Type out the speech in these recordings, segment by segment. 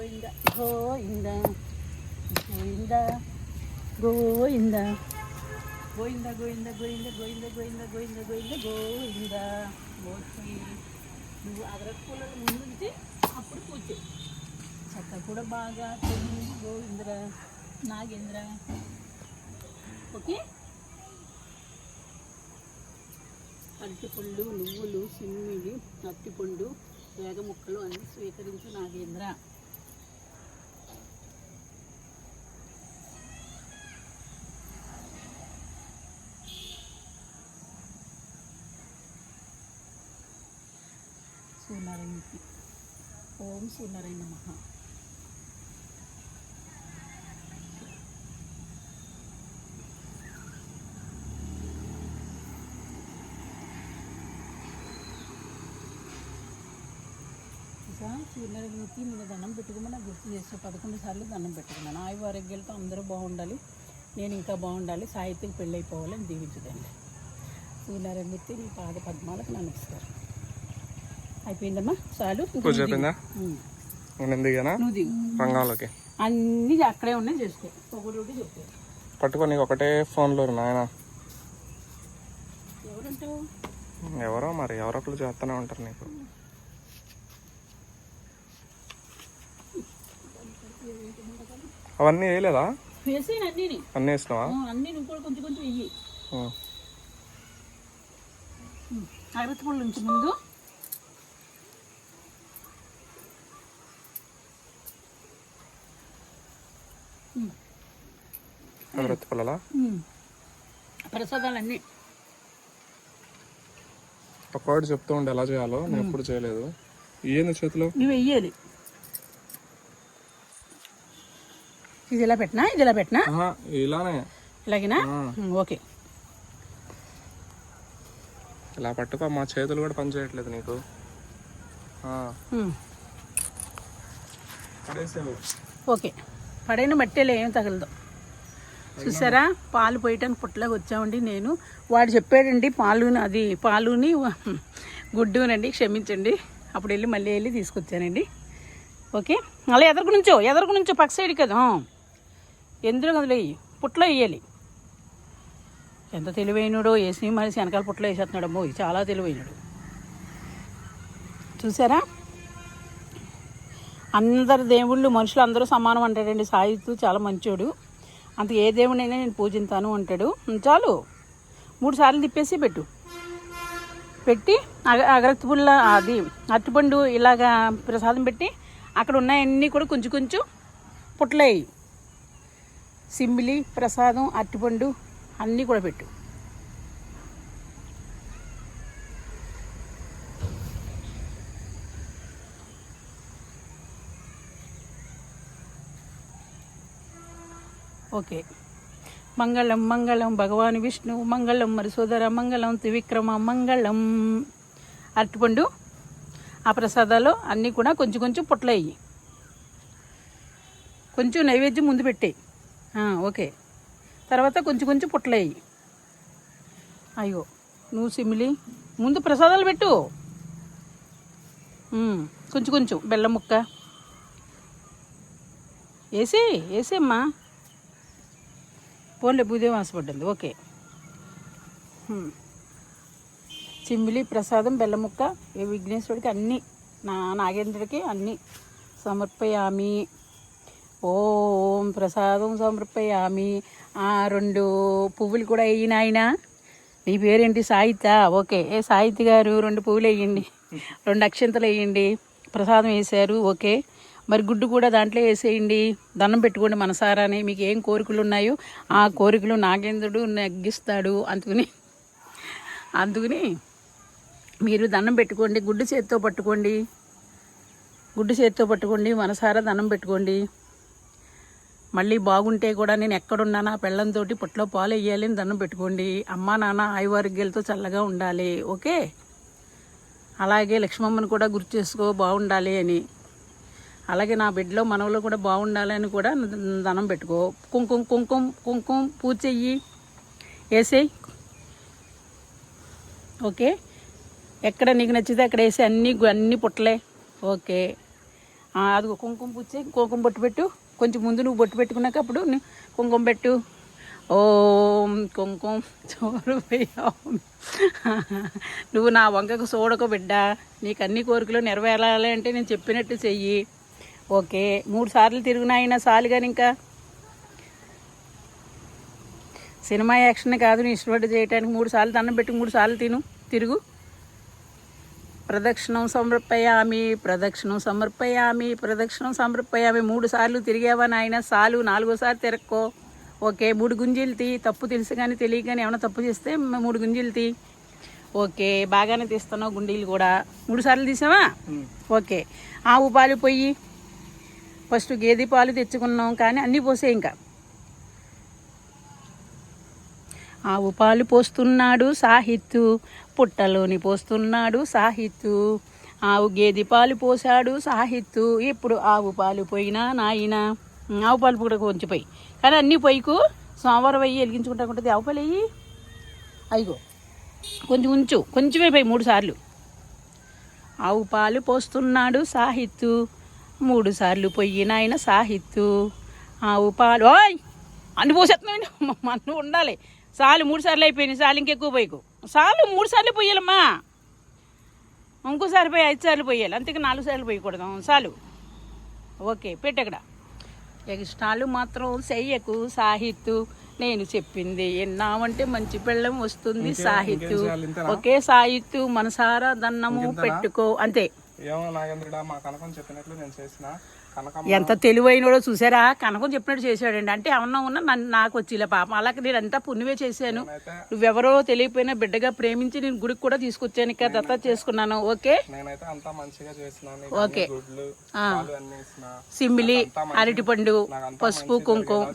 గోయింద గోవింద గోయింద గోయింద గోవింద గోవింద గోవింద గోవింద గోవింద గోవింద గోవింద గోయింద మోచి నువ్వు అదరక పూలలో ముందుంచి అప్పుడు పూజ చేయి. చక్క కూడా బాగా తొమ్మిది గోవింద్ర నాగేంద్ర. ఓకే? అరటిపళ్ళు నువ్వులు సిమ్మిడి అరటిపండు వేగ ముక్కలు అన్ని స్వీకరించు నాగేంద్ర. సూనారాయణకి ఓం సూనారాయణ నమ. ఇంకా సూర్యనారాయణకి నేను దండం పెట్టుకోమని నాకు గుర్తు చేస్తే పదకొండు సార్లు దండం పెట్టుకున్నాను. ఆయువు ఆరోగ్యాలతో అందరూ బాగుండాలి. నేను ఇంకా బాగుండాలి. సాహిత్యం పెళ్ళైపోవాలని దీవించదండి. సూర్యనారాయణమూర్తి నీ పాద పద్మాలకు నమస్కారం. అయిపోయిందమ్మా. చాలు పూజ అయిపోయిందా? అన్ని అక్కడే ఉన్నాయి చేసుకో ఒకటి పట్టుకొని ఒకటే ఫోన్లో నాయన. ఎవరో మరి ఎవరో అట్లా చేస్తూనే ఉంటారు నీకు. అవన్నీ వేయలేదా? అన్నీ వేసినావా? కొంచెం కొంచెం ముందు. పిల్లలా ఉమ్. ప్రసాదాలన్నీ ఒక వర్డ్ చెప్తూ ఉండే ఎలా చేయాలో నేను ఎప్పుడు చేయలేదు. ఏంది చేతిలో? నువ్వు వెయ్యాలి. ఇది ఇలా పెట్టినా? ఇది ఇలా పెట్టినా? ఇలానే. ఇలాగేనా? ఓకే. ఇలా పట్టుకో మా చేతులు కూడా పని చేయట్లేదు నీకు. ఓకే. పడైన బట్టేలే ఏం తగలదు. చూసారా? పాలు పోయటానికి పుట్టలోకి వచ్చామండి నేను. వాడు చెప్పాడండి పాలుని అది పాలుని గుడ్డునండి క్షమించండి. అప్పుడు వెళ్ళి మళ్ళీ వెళ్ళి తీసుకొచ్చానండి. ఓకే? అలా ఎదరకు నుంచో ఎదరకు నుంచో పక్క సైడ్ కదా? ఎందులో కదలే? పుట్టలో వేయాలి. ఎంత తెలివైనడో వేసి మనిషి వెనకాల పుట్టలో వేసేస్తున్నాడు. అమ్మో చాలా తెలివైనడు. చూసారా? అందరు దేవుళ్ళు మనుషులు అందరూ సమానం అంటాడండి సాయితు చాలా మంచోడు. అంత ఏ దేవుడైనా నేను పూజింతాను అంటాడు. చాలు. మూడు సార్లు తిప్పేసి పెట్టు. పెట్టి అగ అగరత్తి పుల్ల అది అరటిపండు ఇలాగా ప్రసాదం పెట్టి అక్కడ ఉన్నాయన్నీ కూడా కొంచెం కొంచెం పుట్లయ్యి సింబిలి ప్రసాదం అరటిపండు అన్నీ కూడా పెట్టు. ఓకే. మంగళం మంగళం భగవాన్ విష్ణు మంగళం మరుసోదర మంగళం త్రివిక్రమ మంగళం. అరటిపండు ఆ ప్రసాదాలు అన్నీ కూడా కొంచెం కొంచెం పొట్లయ్యి. కొంచెం నైవేద్యం ముందు పెట్టేయి ఓకే. తర్వాత కొంచెం కొంచెం పొట్లయ్యి. అయ్యో నువ్వు సిమిలి ముందు ప్రసాదాలు పెట్టు. కొంచెం కొంచెం. బెల్లం ముక్క. వేసి వేసేమ్మా పోన్లే భూదేవి ఆశపడ్డది ఓకే. చిమ్మిలి ప్రసాదం బెల్లముక్క ఏ విఘ్నేశ్వరుడికి అన్నీ నా నాగేంద్రుడికి అన్నీ సమర్పయామి. ఓం ప్రసాదం సమర్పయామి. ఆ రెండు పువ్వులు కూడా వేయి నాయన. నీ పేరేంటి సాహిత్య ఓకే. ఏ సాహిత్య గారు రెండు పువ్వులు వేయండి రెండు అక్షంతలు వేయండి ప్రసాదం వేశారు ఓకే. మరి గుడ్డు కూడా దాంట్లో వేసేయండి. దండం పెట్టుకోండి మనసారాని. మీకు ఏం కోరికలు ఉన్నాయో ఆ కోరికలు నాగేంద్రుడు నగ్గిస్తాడు అందుకుని అందుకుని మీరు దండం పెట్టుకోండి. గుడ్డు చేతితో పట్టుకోండి. గుడ్డు చేతితో పట్టుకోండి. మనసారా దండం పెట్టుకోండి. మళ్ళీ బాగుంటే కూడా నేను ఎక్కడున్నానా పెళ్ళంతో పొట్లో పాలు వేయాలి అని దండం పెట్టుకోండి. అమ్మా నాన్న ఆయువారోగ్యాలతో చల్లగా ఉండాలి. ఓకే? అలాగే లక్ష్మమ్మని కూడా గుర్తు చేసుకో బాగుండాలి అని. అలాగే నా బిడ్డలో మనవలో కూడా బాగుండాలని కూడా దనం పెట్టుకో. కుంకుమ కుంకుమ కుంకుమ పూజ చెయ్యి. వేసేయి ఓకే? ఎక్కడ నీకు నచ్చితే అక్కడ వేసి అన్ని అన్నీ అన్ని పుట్టలే. ఓకే. అది అదిగో కుంకుమ పుచ్చే కుంకుమ బొట్టు పెట్టు. కొంచెం ముందు నువ్వు బొట్టు పెట్టుకున్నాక అప్పుడు కుంకుమ పెట్టు. ఓం కుంకుమ చోరు నువ్వు నా వంకకు చూడకు బిడ్డ. నీకు అన్ని కోరికలు నెరవేరాలి అంటే నేను చెప్పినట్టు చెయ్యి. ఓకే. మూడు సార్లు తిరుగునాయినా చాలు కానీ ఇంకా సినిమా యాక్షన్ కాదు నీ ఇష్టపడి చేయడానికి మూడు సార్లు దండం పెట్టి మూడు సార్లు తిను తిరుగు. ప్రదక్షిణం సమర్పయామి ప్రదక్షిణం సమర్పయామి ప్రదక్షిణం సమర్పయామి. మూడు సార్లు తిరిగావా నాయన? సాలు నాలుగోసారి తిరక్కో. ఓకే. మూడు గుంజీలు తీ. తప్పు తెలుసు కానీ తెలియక కానీ ఏమైనా తప్పు చేస్తే మూడు గుంజీలు తీ. ఓకే. బాగానే తీస్తున్నావు గుండీలు కూడా. మూడు సార్లు తీసావా? ఓకే. ఆవు పాలు పొయ్యి ఫస్ట్ గేదె పాలు తెచ్చుకున్నాం కానీ అన్నీ పోసే ఇంకా. ఆవు పాలు పోస్తున్నాడు సాహిత్తు పుట్టలోని పోస్తున్నాడు సాహిత్తు. ఆవు గేదె పాలు పోసాడు సాహిత్తు. ఇప్పుడు ఆవు పాలు పోయినా నాయన. ఆవు పాలు కూడా కొంచెం పోయి. కానీ అన్నీ పొయ్యికు సోమవారం అయ్యి వెలిగించుకుంటా ఉంటుంది. ఆవు పాలు అయ్యి అయ్యో. కొంచెం ఉంచు. కొంచెమే పోయి మూడు సార్లు. ఆవు పాలు పోస్తున్నాడు సాహిత్తు. మూడు సార్లు పొయ్యిన ఆయన సాహిత్తు. ఆవు పాలు. ఓయ్! అన్ని పోసేస్తున్నాను మన్ను ఉండాలి. సాలు మూడు సార్లు అయిపోయినాయి. సాలు ఇంకెక్కువ పోయికు. సాలు మూడు సార్లు పోయాలమ్మా ఇంకోసారి పోయి ఐదు సార్లు పోయాలి అంతేకా నాలుగు సార్లు పోయకూడదు. చాలు ఓకే పెట్టక్కడ ఎక్స్ట్రాలు మాత్రం చెయ్యకు సాహిత్తు. నేను చెప్పింది ఎన్నామంటే మంచి పెళ్ళం వస్తుంది? ఇంతేనా? ఒకే సాహిత్తు మనసారా దన్నము పెట్టుకో. అంతే. ఏమో నాగేంద్రుడా మా కనకం చెప్పినట్లు నేను చేసిన. కనకం ఎంత తెలివైనడో చూసారా? కనకం చెప్పినట్టు చేశాడండి. అంటే ఏమన్నా ఉన్నా నన్ను నాకు వచ్చిలే పాపం. అలాగే నేను అంతా పుణ్యమే చేశాను. నువ్వెవరో తెలియపోయినా బిడ్డగా ప్రేమించి నేను గుడికి కూడా తీసుకొచ్చాను. ఇక దత్త చేసుకున్నాను. ఓకే? నేనైతే అంతా మంచిగా చేసిన. ఓకే. సిమ్మిలి అరటిపండు పసుపు కుంకుమ.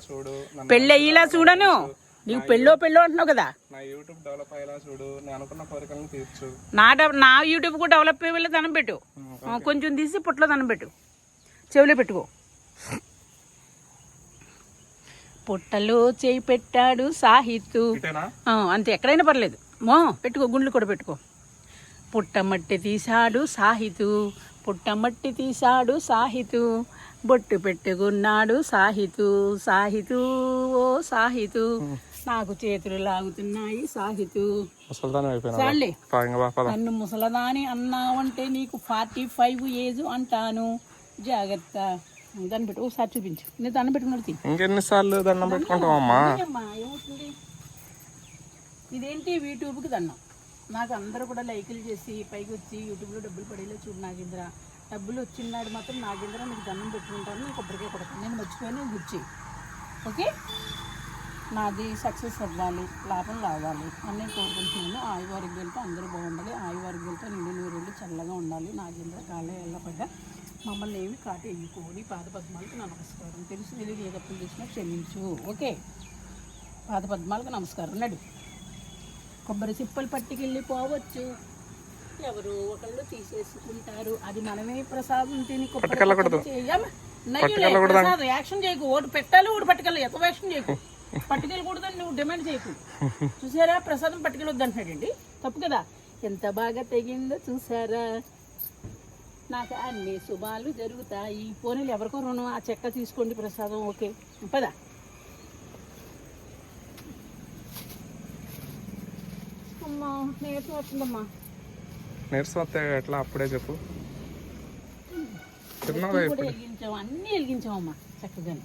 పెళ్ళి అయ్యేలా చూడను. నీకు పెళ్ళో పెళ్ళో అంటున్నావు కదా? నా యూట్యూబ్ డెవలప్ అయ్యేలా చూడు నేను అనుకున్న కోరికలను తీర్చు. నా నా యూట్యూబ్ కూడా డెవలప్ అయ్యే వెళ్ళి దండం పెట్టు. కొంచెం తీసి పుట్లో దండం పెట్టు. చెవిలో పెట్టుకో. పుట్టలో చేయి పెట్టాడు ఆ, అంతే ఎక్కడైనా పర్లేదు. మో పెట్టుకో గుండ్లు కూడా పెట్టుకో. పుట్టమట్టి తీశాడు సాహితు. పుట్టమట్టి తీశాడు సాహితు. బొట్టు పెట్టుకున్నాడు సాహితు. సాహితు ఓ సాహితు. నాకు చేతులు లాగుతున్నాయి సాహితు. చాలే. నన్ను ముసలదాని అన్నావంటే నీకు ఫార్టీ ఫైవ్ ఏజ్ అంటాను. జాగ్రత్త. దాన్ని పెట్టు ఒకసారి చూపించు. నేను దాన్ని పెట్టుకున్నాడు తీ ఇంకెన్నిసార్లు దండం అమ్మా, ఏమవుతుంది? ఇదేంటి యూట్యూబ్కి దండం? నాకు అందరూ కూడా లైకులు చేసి పైకి వచ్చి యూట్యూబ్లో డబ్బులు పడేలా చూడు నాగేంద్ర. డబ్బులు వచ్చినాడు మాత్రం నాగేంద్ర నీకు దండం పెట్టుకుంటాను నీకు కొబ్బరికాయ కొడతాను. నేను మర్చిపోయాను గుర్చి ఓకే? నాది సక్సెస్ అవ్వాలి లాభం రావాలి. అని నేను కోరుకుంటున్నాను ఆయువారోగ్యాలతో అందరూ బాగుండాలి. ఆయువారోగ్యాలతో నిండు నూరేళ్ళు చల్లగా ఉండాలి. నాగేంద్ర కాళ్ళే వెళ్ళపడ్డ మమ్మల్ని ఏమి కాటు ఎయ్యుకోని పాద పద్మాలకు నా నమస్కారం. తెలుసు తెలియదు ఏ తప్పులు చేసినా క్షమించు. ఓకే. పాద పద్మాలకు నమస్కారం. నడు. కొబ్బరి చిప్పలు పట్టుకెళ్ళిపోవచ్చు. ఎవరు ఒకళ్ళు తీసేసుకుంటారు. అది మనమే ప్రసాదం తిని కొబ్బరి చేయం. యాక్షన్ చేయకు. ఓటు పెట్టాలి ఓటు పట్టుకెళ్ళి ఎంత యాక్షన్ చేయకు. పట్టుకెళ్ళకూడదని నువ్వు డిమాండ్ చేయకు. చూసారా? ప్రసాదం పట్టుకెళ్ళొద్దు అంటున్నాడండి తప్పు కదా? ఎంత బాగా తెగిందో చూసారా? నాకు అన్ని శుభాలు జరుగుతాయి. పోనీలు ఎవరికో రుణం ఆ చెక్క తీసుకోండి ప్రసాదం ఓకే. పదా. అమ్మా నేర్చు వస్తుందమ్మా. వస్తే ఎట్లా? అప్పుడే చెప్పు. అన్నీ వెలిగించామమ్మా చక్కగానే.